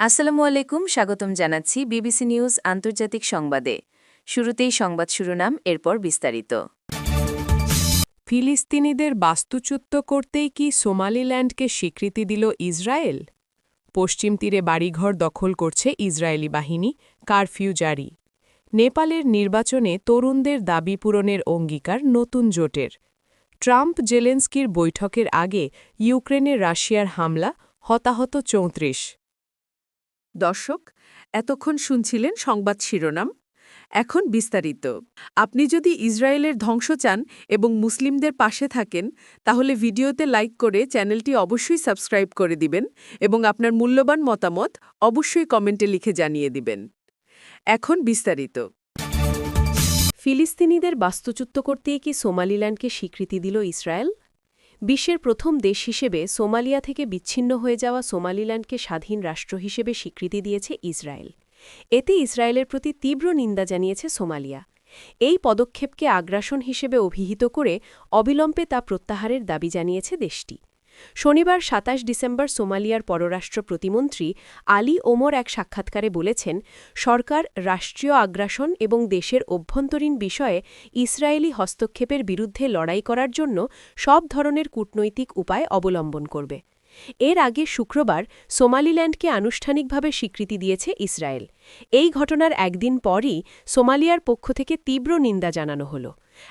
আসসালামু আলাইকুম, স্বাগতম জানাচ্ছি বিবিসি নিউজ আন্তর্জাতিক সংবাদে। শুরুতেই সংবাদ শিরোনাম, এরপর বিস্তারিত। ফিলিস্তিনিদের বাস্তুচ্যুত করতেই কি সোমালিল্যান্ডকে স্বীকৃতি দিল ইসরায়েল? পশ্চিম তীরে বাড়িঘর দখল করছে ইসরায়েলি বাহিনী, কারফিউ জারি। নেপালের নির্বাচনে তরুণদের দাবি পূরণের অঙ্গীকার নতুন জোটের। ট্রাম্প জেলেন্সকির বৈঠকের আগে ইউক্রেনে রাশিয়ার হামলা, হতাহত চৌত্রিশ। দর্শক, এতক্ষণ শুনছিলেন সংবাদ শিরোনাম। এখন বিস্তারিত। আপনি যদি ইসরায়েলের ধ্বংস চান এবং মুসলিমদের পাশে থাকেন, তাহলে ভিডিওতে লাইক করে চ্যানেলটি অবশ্যই সাবস্ক্রাইব করে দিবেন এবং আপনার মূল্যবান মতামত অবশ্যই কমেন্টে লিখে জানিয়ে দিবেন। এখন বিস্তারিত। ফিলিস্তিনিদের বাস্তুচ্যুত করতেই কি সোমালিল্যান্ডকে স্বীকৃতি দিল ইসরায়েল? বিশ্বের প্রথম দেশ হিসেবে সোমালিয়া থেকে বিচ্ছিন্ন হয়ে যাওয়া সোমালিল্যান্ডকে স্বাধীন রাষ্ট্র হিসেবে স্বীকৃতি দিয়েছে ইসরায়েল। এতে ইসরায়েলের প্রতি তীব্র নিন্দা জানিয়েছে সোমালিয়া। এই পদক্ষেপকে আগ্রাসন হিসেবে অভিহিত করে অবিলম্বে তা প্রত্যাহারের দাবি জানিয়েছে দেশটি। শনিবার ২৭ ডিসেম্বর সোমালিয়ার পররাষ্ট্র প্রতিমন্ত্রী আলী ওমর এক সাক্ষাৎকারে বলেছেন, সরকার রাষ্ট্রীয় আগ্রাসন এবং দেশের অভ্যন্তরীণ বিষয়ে ইসরায়েলি হস্তক্ষেপের বিরুদ্ধে লড়াই করার জন্য সব ধরনের কূটনৈতিক উপায় অবলম্বন করবে। এর আগে শুক্রবার সোমালিল্যান্ডকে আনুষ্ঠানিকভাবে স্বীকৃতি দিয়েছে ইসরায়েল। এই ঘটনার একদিন পরই সোমালিয়ার পক্ষ থেকে তীব্র নিন্দা জানানো হল।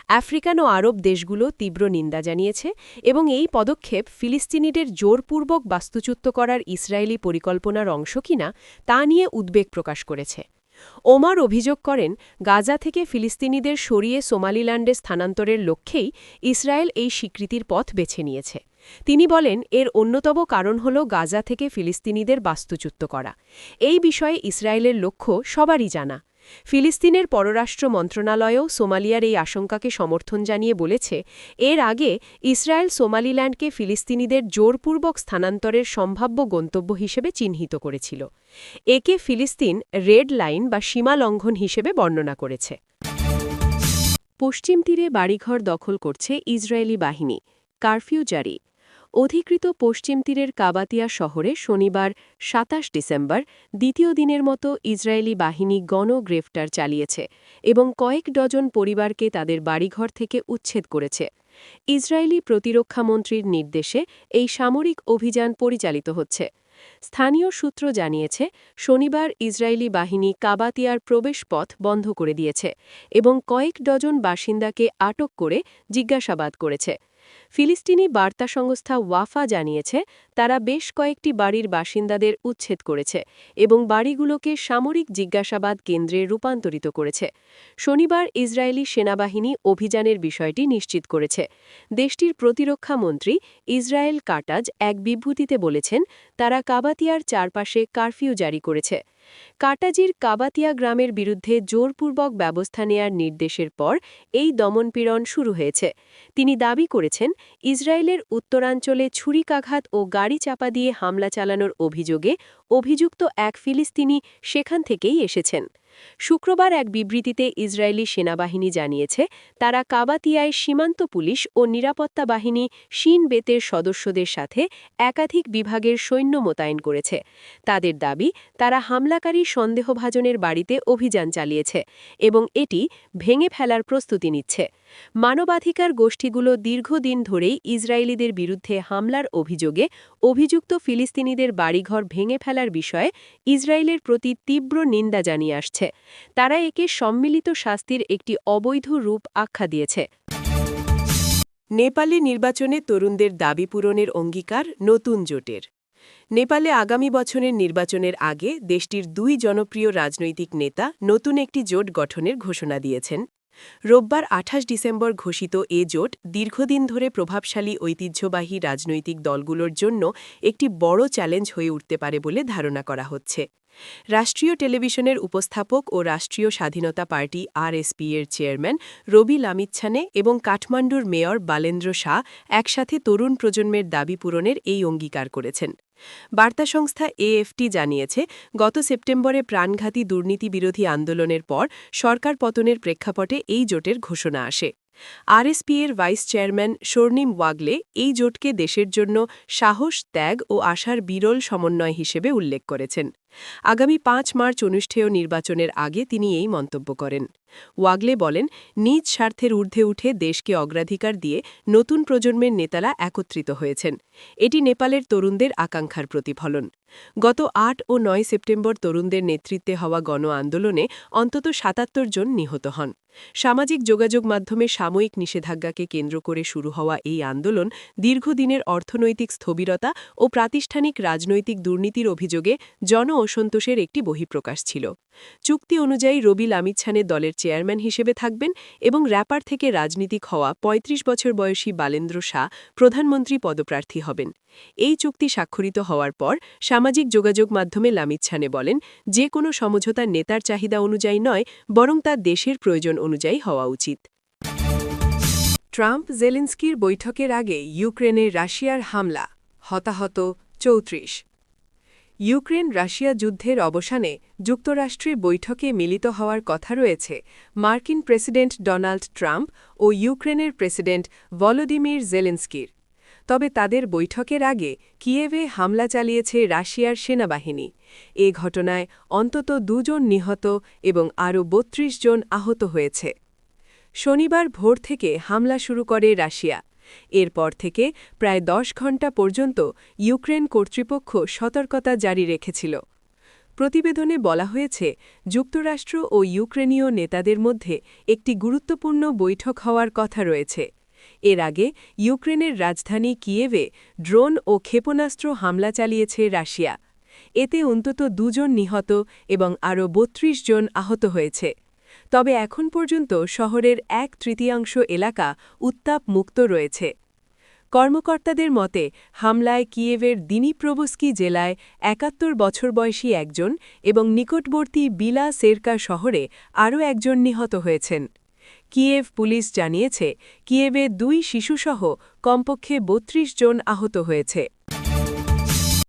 আফ্রিকান ও আরব দেশগুলো তীব্র নিন্দা জানিয়েছে এবং এই পদক্ষেপ ফিলিস্তিনিদের জোরপূর্বক বাস্তুচ্যুত করার ইসরায়েলি পরিকল্পনার অংশ কিনা তা নিয়ে উদ্বেগ প্রকাশ করেছে। ওমার অভিযোগ করেন, গাজা থেকে ফিলিস্তিনিদের সরিয়ে সোমালিল্যান্ডে স্থানান্তরের লক্ষ্যেই ইসরায়েল এই স্বীকৃতির পথ বেছে নিয়েছে। তিনি বলেন, এর অন্যতম কারণ হল গাজা থেকে ফিলিস্তিনিদের বাস্তুচ্যুত করা। এই বিষয়ে ইসরায়েলের লক্ষ্য সবারই জানা। ফিলিস্তিনের পররাষ্ট্র মন্ত্রণালয়ও সোমালিয়ার এই আশঙ্কাকে সমর্থন জানিয়ে বলেছে, এর আগে ইসরায়েল সোমালিল্যান্ডকে ফিলিস্তিনিদের জোরপূর্বক স্থানান্তরের সম্ভাব্য গন্তব্য হিসেবে চিহ্নিত করেছিল। একে ফিলিস্তিন রেড লাইন বা সীমা লঙ্ঘন হিসেবে বর্ণনা করেছে। পশ্চিম তীরে বাড়িঘর দখল করছে ইসরায়েলি বাহিনী। কারফিউ জারি। অধিকৃত পশ্চিম তীরের কাবাতিয়া শহরে শনিবার ২৭ ডিসেম্বর দ্বিতীয় দিনের মতো ইসরায়েলি বাহিনী গণগ্রেফতার চালিয়েছে এবং কয়েক ডজন পরিবারকে তাদের বাড়িঘর থেকে উচ্ছেদ করেছে। ইসরায়েলি প্রতিরক্ষামন্ত্রীর নির্দেশে এই সামরিক অভিযান পরিচালিত হচ্ছে। স্থানীয় সূত্র জানিয়েছে, শনিবার ইসরায়েলি বাহিনী কাবাতিয়ার প্রবেশপথ বন্ধ করে দিয়েছে এবং কয়েক ডজন বাসিন্দাকে আটক করে জিজ্ঞাসাবাদ করেছে। ফিলিস্তিনি বার্তা সংস্থা ওয়াফা জানিয়েছে, তারা বেশ কয়েকটি বাড়ির বাসিন্দাদের উচ্ছেদ করেছে এবং বাড়িগুলোকে সামরিক জিজ্ঞাসাবাদ কেন্দ্রে রূপান্তরিত করেছে। শনিবার ইসরায়েলি সেনাবাহিনী অভিযানের বিষয়টি নিশ্চিত করেছে। দেশটির প্রতিরক্ষা মন্ত্রী ইসরায়েল কাটাজ এক বিবৃতিতে বলেছেন, তারা কাবাতিয়ার চারপাশে কারফিউ জারি করেছে। কাটাজির কাবাতিয়া গ্রামের বিরুদ্ধে জোরপূর্বক ব্যবস্থা নেয়ার নির্দেশের পর এই দমনপীড়ন শুরু হয়েছে। তিনি দাবি করেছেন, ইসরায়েলের উত্তরাঞ্চলে ছুরিকাঘাত ও গাড়ি চাপা দিয়ে হামলা চালানোর অভিযোগে অভিযুক্ত এক ফিলিস্তিনি সেখান থেকেই এসেছেন। শুক্রবার এক বিবৃতিতে ইসরায়েলি সেনাবাহিনী জানিয়েছে, তারা কাবাতিয়ায় সীমান্ত পুলিশ ও নিরাপত্তা বাহিনী শিন বেতের সদস্যদের সাথে একাধিক বিভাগের সৈন্য মোতায়েন করেছে। তাদের দাবি, তারা হামলাকারী সন্দেহভাজনের বাড়িতে অভিযান চালিয়েছে এবং এটি ভেঙে ফেলার প্রস্তুতি নিচ্ছে। মানবাধিকার গোষ্ঠীগুলো দীর্ঘদিন ধরেই ইসরায়েলিদের বিরুদ্ধে হামলার অভিযোগে অভিযুক্ত ফিলিস্তিনিদের বাড়িঘর ভেঙে ফেলার বিষয়ে ইসরায়েলের প্রতি তীব্র নিন্দা জানিয়ে আসছে। তারা একে সম্মিলিত শাস্তির একটি অবৈধ রূপ আখ্যা দিয়েছে। নেপালে নির্বাচনে তরুণদের দাবি পূরণের অঙ্গীকার নতুন জোটের। নেপালে আগামী বছরের নির্বাচনের আগে দেশটির দুই জনপ্রিয় রাজনৈতিক নেতা নতুন একটি জোট গঠনের ঘোষণা দিয়েছেন। রোববার আঠাশ ডিসেম্বর ঘোষিত এ জোট দীর্ঘদিন ধরে প্রভাবশালী ঐতিহ্যবাহী রাজনৈতিক দলগুলোর জন্য একটি বড় চ্যালেঞ্জ হয়ে উঠতে পারে বলে ধারণা করা হচ্ছে। রাষ্ট্রীয় টেলিভিশনের উপস্থাপক ও রাষ্ট্রীয় স্বাধীনতা পার্টি আরএসপি এর চেয়ারম্যান রবি লামিচ্ছানে এবং কাঠমান্ডুর মেয়র বালেন্দ্র শাহ একসাথে তরুণ প্রজন্মের দাবি পূরণের এই অঙ্গীকার করেছেন। বার্তা সংস্থা এএফটি জানিয়েছে, গত সেপ্টেম্বরে প্রাণঘাতী দুর্নীতি বিরোধী আন্দোলনের পর সরকার পতনের প্রেক্ষাপটে এই জোটের ঘোষণা আসে। আরএসপি এর ভাইস চেয়ারম্যান স্বর্ণিম ওয়াগলে এই জোটকে দেশের জন্য সাহস, ত্যাগ ও আশার বিরল সমন্বয় হিসেবে উল্লেখ করেছেন। আগামী পাঁচ মার্চ অনুষ্ঠেয় নির্বাচনের আগে তিনি এই মন্তব্য করেন। ওয়াগলে বলেন, নিজ স্বার্থের ঊর্ধ্বে উঠে দেশকে অগ্রাধিকার দিয়ে নতুন প্রজন্মের নেতারা একত্রিত হয়েছেন। এটি নেপালের তরুণদের আকাঙ্ক্ষার প্রতিফলন। গত আট ও নয় সেপ্টেম্বর তরুণদের নেতৃত্বে হওয়া গণ আন্দোলনে অন্তত সাতাত্তর জন নিহত হন। সামাজিক যোগাযোগ মাধ্যমে সাময়িক নিষেধাজ্ঞাকে কেন্দ্র করে শুরু হওয়া এই আন্দোলন দীর্ঘদিনের অর্থনৈতিক স্থবিরতা ও প্রাতিষ্ঠানিক রাজনৈতিক দুর্নীতির অভিযোগে জন অসন্তোষের একটি বহিঃপ্রকাশ ছিল। চুক্তি অনুযায়ী রবি লামিচ্ছানের দলের চেয়ারম্যান হিসেবে থাকবেন এবং র্যাপার থেকে রাজনীতিক হওয়া ৩৫ বছর বয়সী বালেন্দ্র শাহ প্রধানমন্ত্রী পদপ্রার্থী হবেন। এই চুক্তি স্বাক্ষরিত হওয়ার পর সামাজিক যোগাযোগ মাধ্যমে লামিচ্ছানে বলেন, যে কোনো সমঝোতা নেতার চাহিদা অনুযায়ী নয়, বরং তা দেশের প্রয়োজন অনুযায়ী হওয়া উচিত। ট্রাম্প জেলেন্সকির বৈঠকের আগে ইউক্রেনে রাশিয়ার হামলা, হতাহত চৌত্রিশ। ইউক্রেন রাশিয়া যুদ্ধের অবসানে যুক্তরাষ্ট্রে বৈঠকে মিলিত হওয়ার কথা রয়েছে মার্কিন প্রেসিডেন্ট ডোনাল্ড ট্রাম্প ও ইউক্রেনের প্রেসিডেন্ট ভলোদিমির জেলেন্সকির। তবে তাদের বৈঠকের আগে কিয়েভে হামলা চালিয়েছে রাশিয়ার সেনাবাহিনী। এ ঘটনায় অন্তত দুজন নিহত এবং আরও ৩২ জন আহত হয়েছে। শনিবার ভোর থেকে হামলা শুরু করে রাশিয়া। এরপর থেকে প্রায় দশ ঘণ্টা পর্যন্ত ইউক্রেন কর্তৃপক্ষ সতর্কতা জারি রেখেছিল। প্রতিবেদনে বলা হয়েছে, যুক্তরাষ্ট্র ও ইউক্রেনীয় নেতাদের মধ্যে একটি গুরুত্বপূর্ণ বৈঠক হওয়ার কথা রয়েছে। এর আগে ইউক্রেনের রাজধানী কিয়েভে ড্রোন ও ক্ষেপণাস্ত্র হামলা চালিয়েছে রাশিয়া। এতে অন্তত দুজন নিহত এবং আরও ৩২ জন আহত হয়েছে। তবে এখন পর্যন্ত শহরের এক তৃতীয়াংশ এলাকা উত্তাপ মুক্ত রয়েছে। কর্মকর্তাদের মতে, হামলায় কিয়েভের দিনিপ্রবস্কি জেলায় একাত্তর বছর বয়সী একজন এবং নিকটবর্তী বিলা সেরকা শহরে আরও একজন নিহত হয়েছেন। কিয়েভ পুলিশ জানিয়েছে, কিয়েভে দুই শিশুসহ কমপক্ষে ৩২ জন আহত হয়েছে।